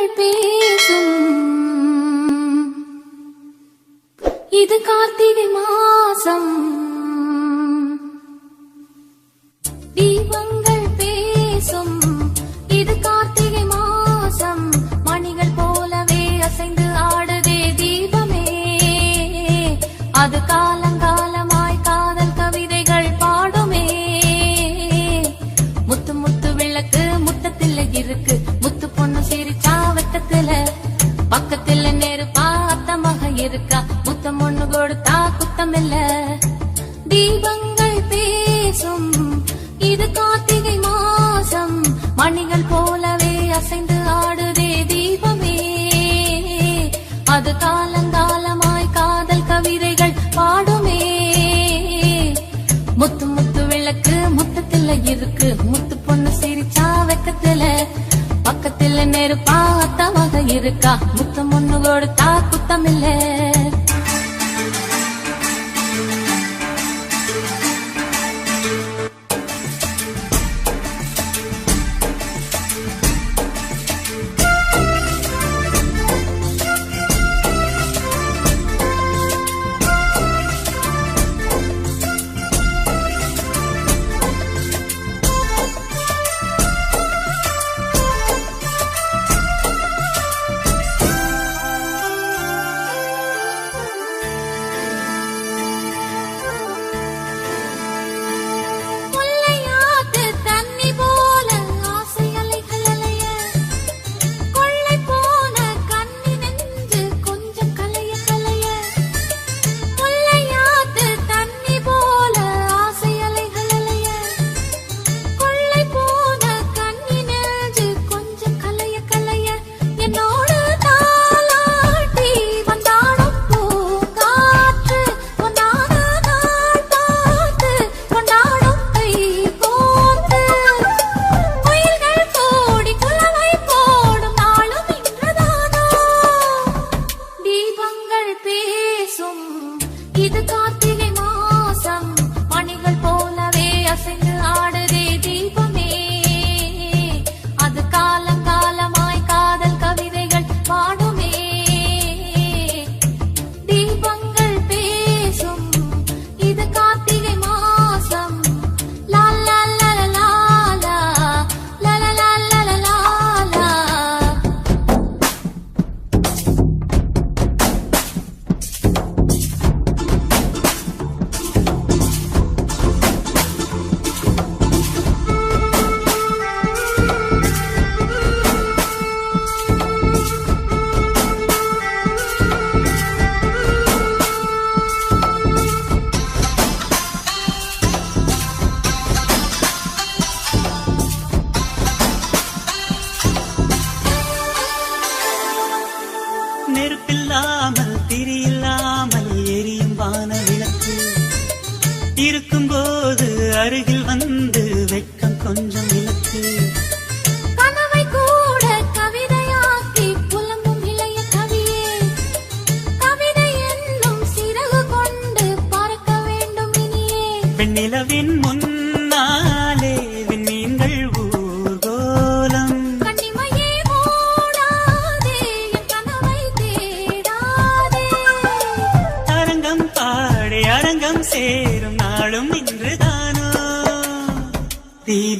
தீபங்கள் பேசும். இது கார்த்திகை மாசம். தீபங்கள் பக்கத்துல நேரு அத்தமாக இருக்கா? முத்தம் ஒண்ணு கொடுத்தா குத்தம் இல்ல தீபங்கள் பேசும். இது கார்த்திகை மாசம் மணிகள் போலவே அசைந்து ஆடுதே தீபமே. அது காலங்காலமாய் காதல் கவிதைகள் பாடுமே. முத்து முத்து விளக்கு முத்தத்துல இருக்கு. முத்து பொண்ணு சிரிச்சா வெக்கத்துல. நெருப்பா அத்தமாக இருக்கா? முத்தம் ஒண்ணு கொடுத்தா குத்தமில்லை.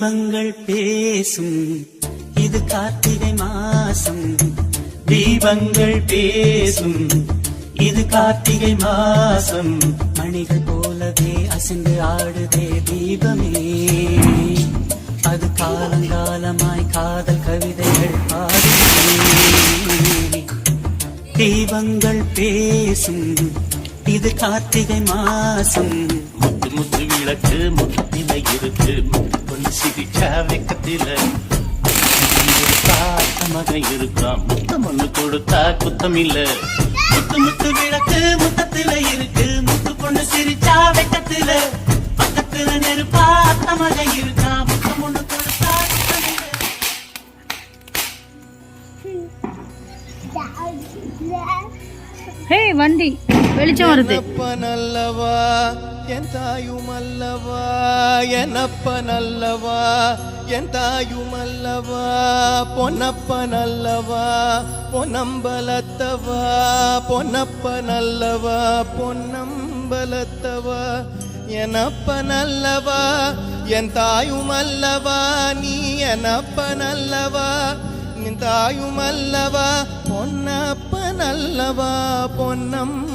தீபங்கள் பேசும். இது கார்த்திகை மாசம். தீபங்கள் பேசும். இது கார்த்திகை மாசம். மணிகள் போலவே அசைந்து ஆடுதே தீபமே. அது காலங்காலமாய் காதல் கவிதைகள் பாடுதே தீபங்கள் பேசும். இது கார்த்திகை மாசம். முத்து முத்து விளக்கு முத்தில இருக்கு. பொண்ணு சிரிச்சா வெக்கத்தில. மக இருக்கான் முத்தம் ஒண்ணு கொடுத்தா குத்தம் இல்ல. முத்து முத்து விளக்கு முத்தத்துல இருக்கு. முத்து பொண்ணு சிரிச்சா வெட்டத்துல பக்கத்துல நெருப்பா அத்தமாக இருக்கா முத்தம் ஒண்ணு கொடுத்தா குத்தமில்லை. ஹே வண்டி. வெளிச்சம் வருது. நல்லவா? என் தாயும் அல்லவா எனப்பன் அல்லவா என் தாயும் அல்லவா பொன்னப்பன் அல்லவா பொன்னம்பலத்தவா பொன்னப்பன் அல்லவா பொன்னம்பலத்தவா எனப்பன் அல்லவா என் தாயும் அல்லவா நீ எனப்பன் அல்லவா என் தாயும் அல்லவா பொன்னப்பன் அல்லவா பொன்னம்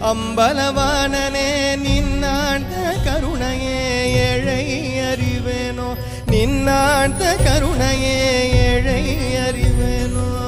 அம்பலவாணனே நின்னாண்ட கருணையே ஏழை அறிவேனோ? நின்னாண்ட கருணையே ஏழை அறிவேனோ?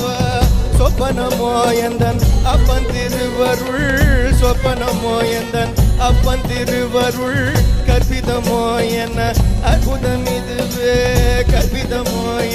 சொப்பனமோ எந்தன்? அப்பன் திருவருள் சொப்பனமோ எந்தன்? அப்பன் திருவருள் கற்பிதமோ என்ன? அற்புதம் இதுவே கற்பிதமோ